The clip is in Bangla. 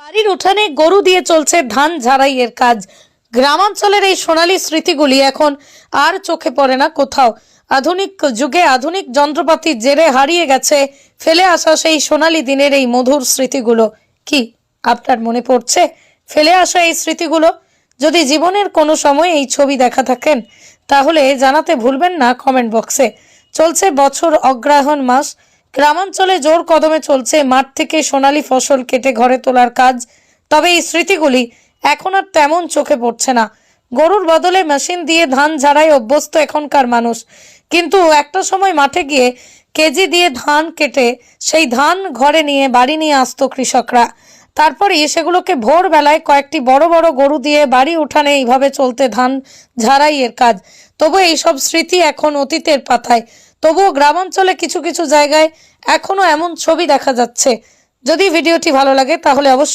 বাড়ির উঠানে গরু দিয়ে চলছে ধান ঝাড়াইয়ের কাজ। গ্রামাঞ্চলের এই সোনালী স্মৃতিগুলি এখন আর চোখে পড়ে না কোথাও। আধুনিক যুগে আধুনিক যন্ত্রপাতির জেরে হারিয়ে গেছে, ফেলে আসা সেই সোনালী দিনের এই মধুর স্মৃতিগুলো। কি আপনার মনে পড়ছে? ফেলে আসা এই স্মৃতিগুলো? যদি জীবনের কোনো সময় এই ছবি দেখা থাকেন, তাহলে জানাতে ভুলবেন না কমেন্ট বক্সে। চলছে বছর অগ্রহায়ণ মাস গ্রামাঞ্চলে জোর কদমে চলছে মাঠ থেকে সোনালী ফসল কেটে ঘরে তোলার কাজ। তবে এই স্মৃতিগুলি এখন আর তেমন চোখে পড়ছে না। গরুর বদলে মেশিন দিয়ে ধান ঝাড়াই অভ্যস্ত এখনকার মানুষ। কিন্তু একটা সময় মাঠে গিয়ে কেজি দিয়ে ধান কেটে সেই ধান ঘরে নিয়ে, বাড়ি নিয়ে আসতো কৃষকরা। তারপরে সেগুলোকে ভোরবেলায় কয়েকটি বড় বড় গরু দিয়ে বাড়ি উঠানে এইভাবে চলতে ধান ঝাড়াই এর কাজ। তবু এইসব স্মৃতি এখন অতীতের পাতায়। তবুও গ্রামাঞ্চলে কিছু কিছু জায়গায় এখনও এমন ছবি দেখা যাচ্ছে। যদি ভিডিওটি ভালো লাগে তাহলে অবশ্যই